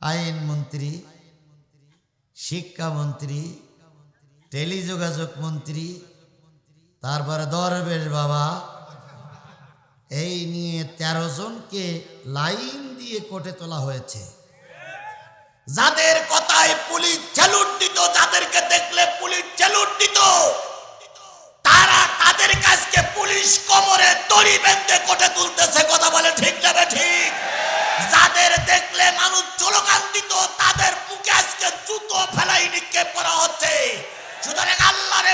আইনমন্ত্রী শিক্ষামন্ত্রী টেলিযোগাযোগ মন্ত্রী, তারপরে দরবেশ বাবা, এই নিয়ে তেরো জনকে লাইন দিয়ে কোর্টে তোলা হয়েছে। যাদের কথায় পুলিশ স্যালুট দিত যাদেরকে দেখলে পুলিশ স্যালুট দিত তারা তাদের কাছকে পুলিশ কোমরে দড়ি বেঁধে কোটে তুলতেছে, কথা বলে ঠিক যাবে ঠিক? যাদের দেখলে মানুষ স্লোগান দিত তাদের মুখে আজকে জুতো ফেলাই নিক্ষেপ করা হচ্ছে।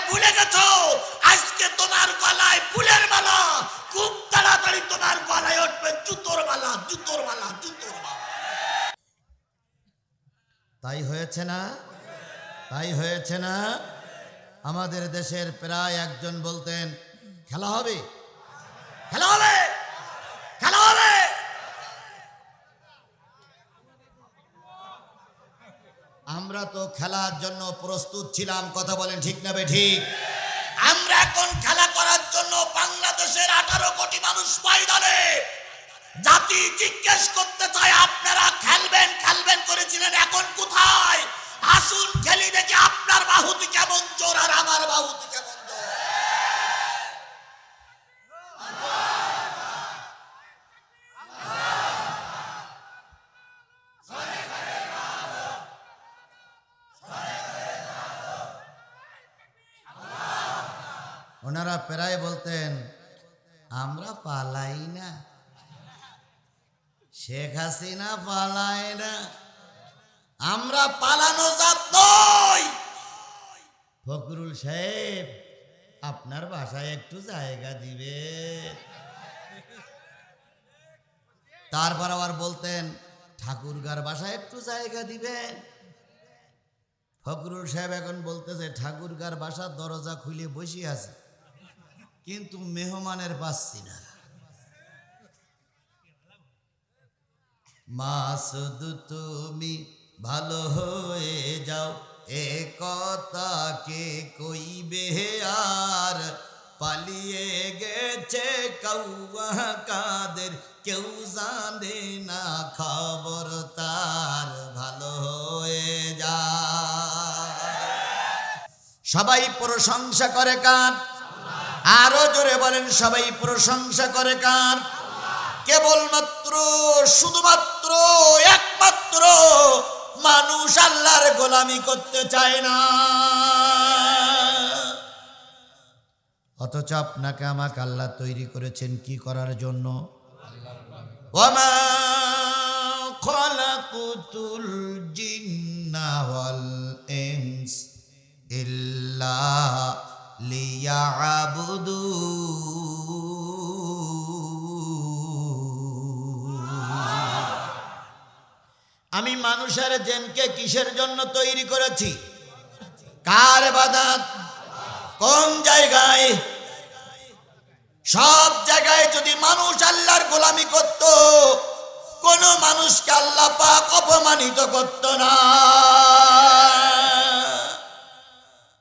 ভুলে আজকে তোমার গলায় ফুলের মালা, খুব তাড়াতাড়ি তোমার গলায় জুতোর মালা জুতোর মালা জুতোর মালা। তাই হয়েছে না? তাই হয়েছে না? আমাদের দেশের প্রায় একজন বলতেন, খেলা হবে? খেলা হবে খেলা হবে আমরা তো খেলার জন্য প্রস্তুত ছিলাম, কথা বলেন ঠিক না ঠিক আমরা এখন খেলা করার জন্য বাংলাদেশের আঠারো কোটি মানুষ ময়দানে। জাতি জিজ্ঞেস করতে চায়, আপনারা খেলবেন খেলবেন করেছিলেন, এখন কোথায়? আসুন, খেলি দেখি আপনার বাহুতি কেমন, জোর আর আমার বাহুতি কেমন। ওনারা প্রায় বলতেন, আমরা পালাই না। শেখ হাসিনা পালায় না। আমরা পালানো জাত ফকরুল সাহেব, আপনার বাসায় একটু জায়গা দিবে। তারপর আবার বলতেন, ঠাকুরগার বাসায় একটু জায়গা দিবেন। ফকরুল সাহেব এখন বলতেছে, ঠাকুরগার বাসার দরজা খুলে বসে আছে। কিন্তু মেহমানের পাচ্ছি না। মা, শুধু তুমি ভালো হয়ে যাও, এ কথা কে কইবে? আর পালিয়ে গেছে কৌয়া কাদের, কেউ জানে না খবর তার ভালো হয়ে যা সবাই প্রশংসা করে কার আরও জোরে বলেন, সবাই প্রশংসা করে কার? কেবলমাত্র, শুধুমাত্র, একমাত্র মানুষ আল্লাহর গোলামি করতে চায় না। অথচ আপনাকে আমাকে আল্লাহ তৈরি করেছেন কি করার জন্য? ওয়ামা খলাকুতুল ইল্লা আমি মানুষের জেনকে কিসের জন্য তৈরি করেছি? কার বাদাত কোন জায়গায়? সব জায়গায় যদি মানুষ আল্লাহর গোলামি করত, কোন মানুষকে আল্লাহ পাক অপমানিত করত না।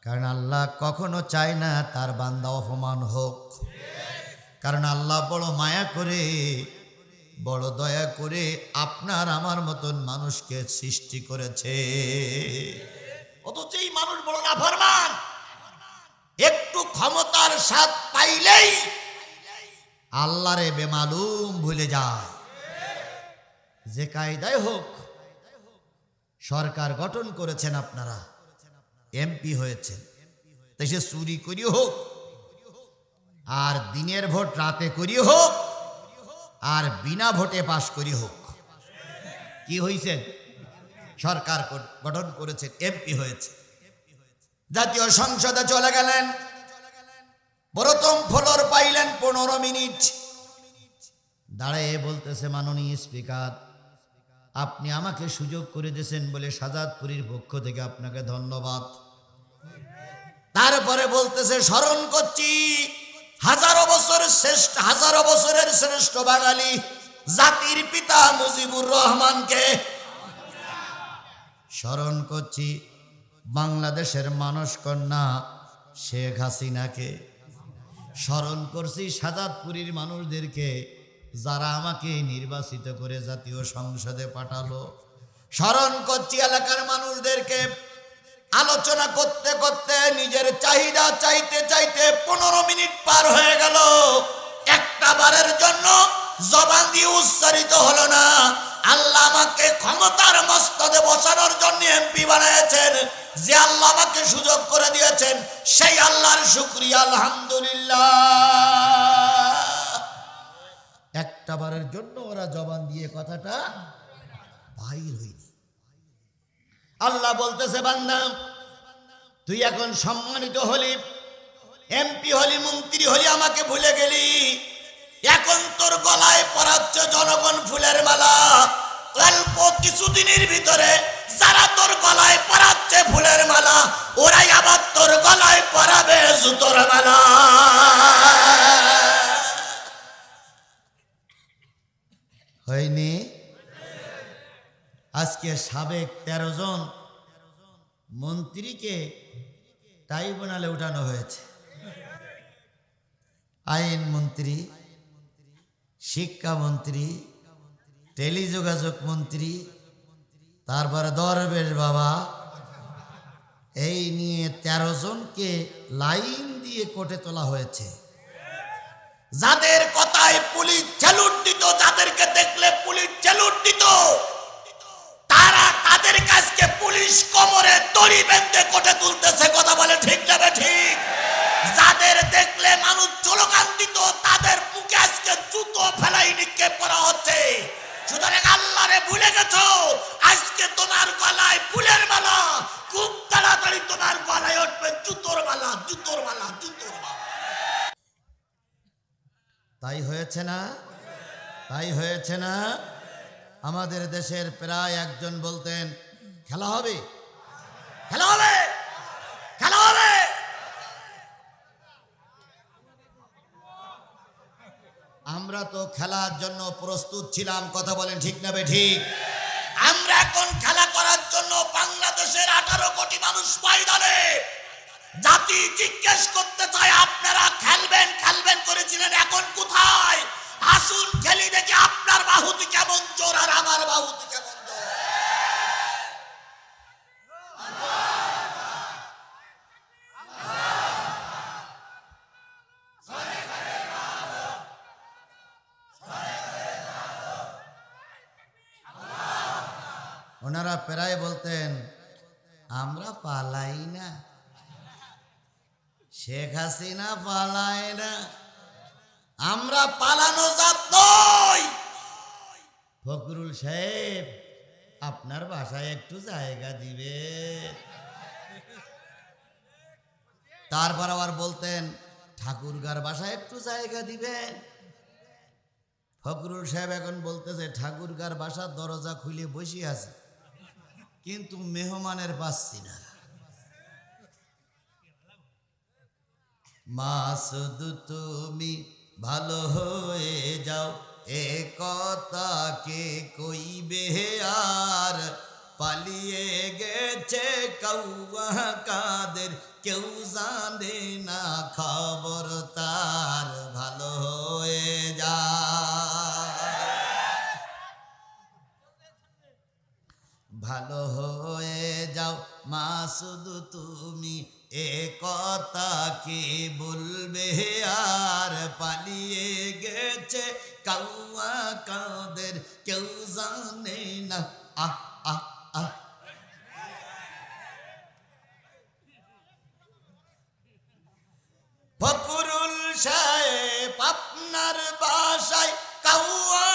কারণ আল্লাহ কখনো চায় না তার বান্দা অপমান হোক। কারণ আল্লাহ বড় মায়া করে, বড় দয়া করে আপনার আমার মতন মানুষকে সৃষ্টি করেছে। অথচ এই মানুষ বড় নাফরমান। একটু ক্ষমতার স্বাদ পাইলেই আল্লাহরে বেমালুম ভুলে যায়। যে কায়দায় হোক, সরকার গঠন করেছেন আপনারা। এমপি হয়েছেন তাই সে চুরি করি হোক, আর দিনের ভোট রাতে করি হোক, আর বিনা ভোটে পাশ করি হোক। কি হয়েছে সরকার গঠন করেছেন এমপি হয়েছে। জাতীয় সংসদে চলে গেলেন। প্রথম ফ্লোর পাইলেন পনেরো মিনিট। দাঁড়ায় বলতেছে মাননীয় স্পিকার, আপনি আমাকে সুযোগ করে দিয়েছেন বলে সাজাদপুরীর পক্ষ থেকে আপনাকে ধন্যবাদ। তারপরে বলতেছে স্মরণ করছি। হাজারো বছরের শ্রেষ্ঠ, হাজারো বছরের শ্রেষ্ঠ বাঙালি জাতির পিতা মুজিবুর রহমানকে। স্মরণ করছি বাংলাদেশের মানস কন্যা শেখ হাসিনাকে। স্মরণ করছি সাজাদপুরীর মানুষদেরকে যারা আমাকে নির্বাচিত করে জাতীয় সংসদে পাঠালো। স্মরণ করছি এলাকার মানুষদেরকে। আলোচনা করতে করতে নিজের চাহিদা চাইতে চাইতে পনেরো মিনিট পার হয়ে গেল। একটা বারের জন্য জবান দিয়ে উচ্চারিত হলো না। আল্লাহ আমাকে ক্ষমতার মস্তদে বসানোর জন্য এমপি বানিয়েছেন। যে আল্লাহ আমাকে সুযোগ করে দিয়েছেন, সেই আল্লাহর শুক্রিয়া, আলহামদুলিল্লাহ। একটা বারের জন্য ওরা জবান দিয়ে কথাটা বাহির হইনি আল্লাহ বলতেছে, বান্দা তুই এখন সম্মানিত হলি এমপি হলি, মন্ত্রী হলি, আমাকে ভুলে গেলি। এখন তোর গলায় পরাচ্ছে জনগণ ফুলের মালা। অল্প কিছুদিনের ভিতরে যারা তোর গলায় পরাচ্ছে ফুলের মালা, ওরাই আবার তোর গলায় পরাবে জুতোর মালা। হয়নি? আজকে সাবেক তেরো জন মন্ত্রীকে ট্রাইব্যুনালে উঠানো হয়েছে। আইন মন্ত্রী শিক্ষামন্ত্রী টেলিযোগাযোগ মন্ত্রী, তারপরে দরবেশ বাবা, এই নিয়ে তেরো জনকে লাইন দিয়ে কোর্টে তোলা হয়েছে। যাদের কথায় পুলিশ স্যালুট দিত যাদেরকে দেখলে পুলিশ স্যালুট দিত তাদের কাছকে পুলিশ কোমরে দড়ি বেঁধে কোটে তুলতেছে, কথা বলে ঠিক যাবে ঠিক? যাদের দেখলে মানুষ চলকান দিত তাদের মুখে আজকে জুতো ফেলাই নিক্ষেপ করা হচ্ছে। সুতরাং আল্লাহরে ভুলে গেছো, আজকে তোমার গলায় ফুলের মালা, খুব তাড়াতাড়ি তোমার গলায় উঠবে জুতোর মালা জুতোর মালা জুতোর মালা। তাই হয়েছে না? তাই হয়েছে না? আমাদের দেশের প্রায় একজন বলতেন, খেলা হবে। খেলা হবে। খেলা হবে। আমরা তো খেলার জন্য প্রস্তুত ছিলাম, কথা বলেন ঠিক না ঠিক আমরা এখন খেলা করার জন্য বাংলাদেশের আঠারো কোটি মানুষ ময়দানে। জাতি জিজ্ঞেস করতে চায়, আপনারা খেলবেন খেলবেন করেছিলেন, এখন কোথায়? আসুন খেলি দেখি আপনার বাহুতি কেমন জোর আর আমার বাহুতি কেমন ওনারা প্রায় বলতেন, আমরা পালাই না। শেখ হাসিনা পালায় না। আমরা পালানো জাত নই। ফকরুল সাহেব, আপনার বাসায় একটু জায়গা দিবে। তারপর আবার বলতেন, ঠাকুরগার বাসায় একটু জায়গা দিবেন। ফকরুল সাহেব এখন বলতেছে, ঠাকুরগার বাসার দরজা খুলে বসে আছে, কিন্তু মেহমানের পাচ্ছি না। মা শুধু তুমি ভালো হয়ে যাও, এ কথা কে কইবে আর? পালিয়ে গেছে কৌয়া কাদের, কেউ জানে না খবর তার। ভালো হয়ে যা। ভালো হয়ে যাও মা, শুধু তুমি এ কথা কে বলবে? আর পালিয়ে গেছে কাউয়া কাদের কেউ জানে না। আহ আহ সাহেব আপনার বাসায় কাউয়া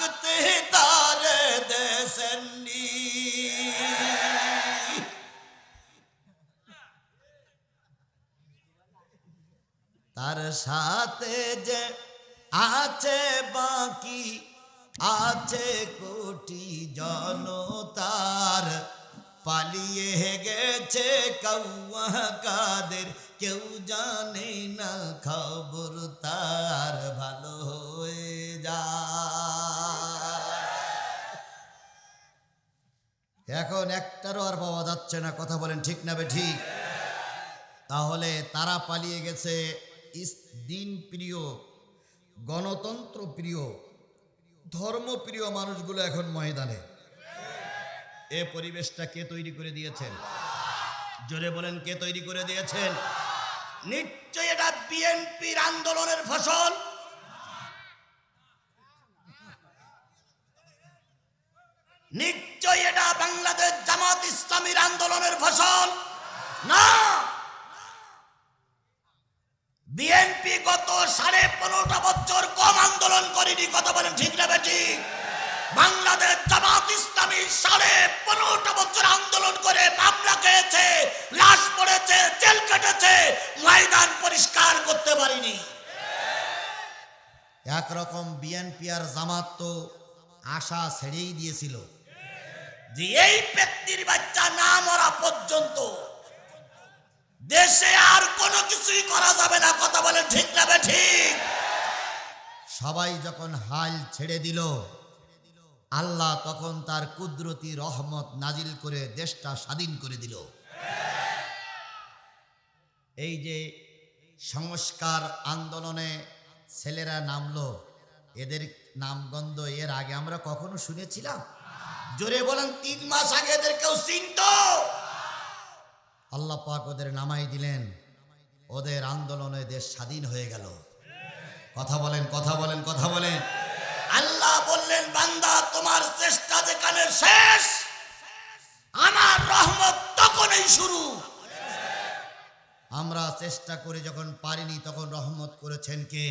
থাকতে তারে দেশেননি তার সাথে যে আছে বাকি আছে কোটি জনতার পালিয়ে গেছে কৌয়া কাদের কেউ জানে না খবর তার ভালো হয়ে যায় এখন একটারও আর পাওয়া যাচ্ছে না। কথা বলেন ঠিক না ঠিক? তাহলে তারা পালিয়ে গেছে দিন প্রিয় গণতন্ত্র প্রিয় ধর্মপ্রিয় মানুষগুলো এখন ময়দানে। এ পরিবেশটা কে তৈরি করে দিয়েছেন? জোরে বলেন, কে তৈরি করে দিয়েছেন? নিশ্চয় এটা বিএনপির আন্দোলনের ফসল। নিশ্চয় এটা বাংলাদেশ জামাত ইসলামীর আন্দোলনের ফসল। না। বিএনপি গত সাড়ে পনেরোটা বছর কম আন্দোলন করেনি, কথা বলেন ঠিক না বেটি? বাংলাদেশ জামাত ইসলামী সাড়ে পনেরোটা বছর আন্দোলন করে মামলা খেয়েছে, লাশ পড়েছে, জেল কেটেছে, ময়দান পরিষ্কার করতে পারিনি। একরকম বিএনপি আর জামাত তো আশা ছেড়েই দিয়েছিল। যে এই ব্যক্তির বাচ্চা না মরা পর্যন্ত দেশে আর কোনো কিছুই করা যাবে না। কথা বলে ঠিক না ঠিক? সবাই যখন হাল ছেড়ে দিল, আল্লাহ তখন তার কুদরতি রহমত নাজিল করে দেশটা স্বাধীন করে দিল। এই যে সংস্কার আন্দোলনে ছেলেরা নামলো, এদের নামগন্ধ এর আগে আমরা কখনো শুনেছিলাম? জোরে বলেন, তিন মাস আগে এদের কেউ চিনত। আল্লাহ পাক ওদের নামাই দিলেন। ওদের আন্দোলনে দেশ স্বাধীন হয়ে গেল। কথা বলেন কথা বলেন কথা বলেন। আল্লাহ বললেন, বান্দা, তোমার চেষ্টা যেখানে শেষ, আমার রহমত তখনই শুরু। আমরা চেষ্টা করে যখন পারিনি, তখন রহমত করেছেন কে?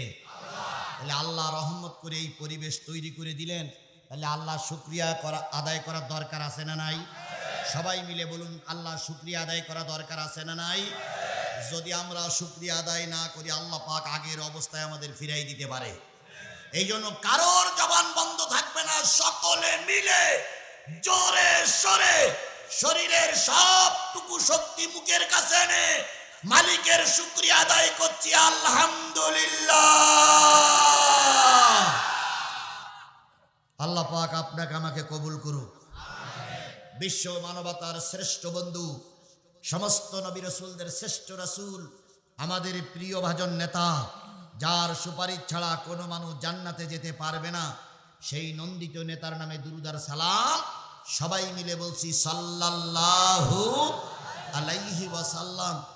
তাহলে আল্লাহ রহমত করে এই পরিবেশ তৈরি করে দিলেন। তাহলে আল্লাহ শুক্রিয়া করা, আদায় করার দরকার আছে না নাই? সবাই মিলে বলুন, আল্লাহ শুক্রিয়া আদায় করা দরকার আছে না নাই? যদি আমরা শুক্রিয়া আদায় না করি, আল্লাহ পাক আগের অবস্থায় আমাদের ফিরাই দিতে পারে। এই জন্য কারোর জবান বন্ধ থাকবে না, সকলে মিলে জোরে সরে শরীরের সবটুকু শক্তি মুখের কাছে এনে মালিকের শুক্রিয়া আদায় করছি, আলহামদুলিল্লাহ। আল্লাহ পাক আপনাকে আমাকে কবুল করুক। বিশ্ব মানবতার শ্রেষ্ঠ বন্ধু, সমস্ত নবী রসুলদের শ্রেষ্ঠ রসুল, আমাদের প্রিয় ভাজন নেতা, যার সুপারিশ ছাড়া কোনো মানুষ জান্নাতে যেতে পারবে না, সেই নন্দিত নেতার নামে দুরুদার সালাম সবাই মিলে বলছি সাল্লাল্লাহু আলাইহি ওয়াসাল্লাম।